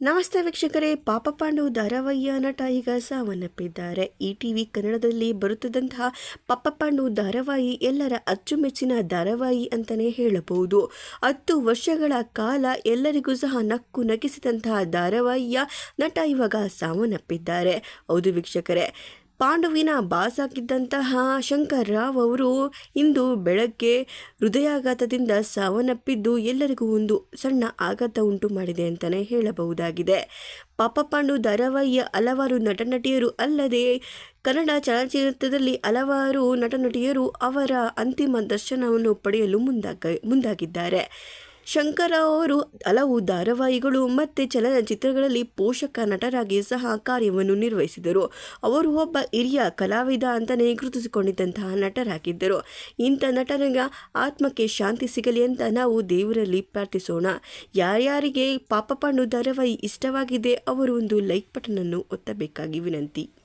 ನಮಸ್ತೆ ವೀಕ್ಷಕರೇ ಪಾಂಡು ಧಾರಾವಾಹಿಯ ನಟ ಈಗ ಸಾವನ್ನಪ್ಪಿದ್ದಾರೆ. ಈ ಟಿವಿ ಕನ್ನಡದಲ್ಲಿ ಬರುತ್ತಿದ್ದಂತಹ ಪಾಂಡು ಧಾರಾವಾಹಿ ಎಲ್ಲರ ಅಚ್ಚುಮೆಚ್ಚಿನ ಧಾರಾವಾಹಿ ಅಂತಲೇ ಹೇಳಬಹುದು. ಹತ್ತು ವರ್ಷಗಳ ಕಾಲ ಎಲ್ಲರಿಗೂ ಸಹ ನಕ್ಕು ನಗಿಸಿದಂತಹ ಧಾರಾವಾಹಿಯ ನಟ ಇವಾಗ ಸಾವನ್ನಪ್ಪಿದ್ದಾರೆ. ಹೌದು ವೀಕ್ಷಕರೇ ಪಾಂಡುವಿನ ಬಾಸ್ ಶಂಕರ್ ರಾವ್ ಅವರು ಇಂದು ಬೆಳಗ್ಗೆ ಹೃದಯಾಘಾತದಿಂದ ಸಾವನ್ನಪ್ಪಿದ್ದು ಎಲ್ಲರಿಗೂ ಒಂದು ಸಣ್ಣ ಆಘಾತ ಉಂಟು ಮಾಡಿದೆ ಅಂತಲೇ ಹೇಳಬಹುದಾಗಿದೆ. ಪಾಪ ಪಾಂಡು ಧಾರಾವಾಹಿಯ ಹಲವಾರು ನಟ ನಟಿಯರು ಅಲ್ಲದೆ ಕನ್ನಡ ಚಲನಚಿತ್ರದಲ್ಲಿ ಹಲವಾರು ನಟ ನಟಿಯರು ಅವರ ಅಂತಿಮ ದರ್ಶನವನ್ನು ಪಡೆಯಲು ಮುಂದಾಗ, ಮುಂದಾಗಿದ್ದಾರೆ. ಶಂಕರ ಅವರು ಹಲವು ಧಾರಾವಾಹಿಗಳು ಮತ್ತು ಚಲನಚಿತ್ರಗಳಲ್ಲಿ ಪೋಷಕ ನಟರಾಗಿ ಸಹ ಕಾರ್ಯವನ್ನು ನಿರ್ವಹಿಸಿದರು. ಅವರು ಒಬ್ಬ ಹಿರಿಯ ಕಲಾವಿದ ಅಂತಲೇ ಗುರುತಿಸಿಕೊಂಡಿದ್ದಂತಹ ನಟರಾಗಿದ್ದರು. ಇಂಥ ನಟನಿಗೆ ಆತ್ಮಕ್ಕೆ ಶಾಂತಿ ಸಿಗಲಿ ಅಂತ ನಾವು ದೇವರಲ್ಲಿ ಪ್ರಾರ್ಥಿಸೋಣ. ಯಾರ್ಯಾರಿಗೆ ಪಾಪ ಪಾಂಡು ಧಾರಾವಾಹಿ ಇಷ್ಟವಾಗಿದೆ, ಅವರು ಒಂದು ಲೈಕ್ ಬಟನನ್ನು ಒತ್ತಬೇಕಾಗಿ ವಿನಂತಿ.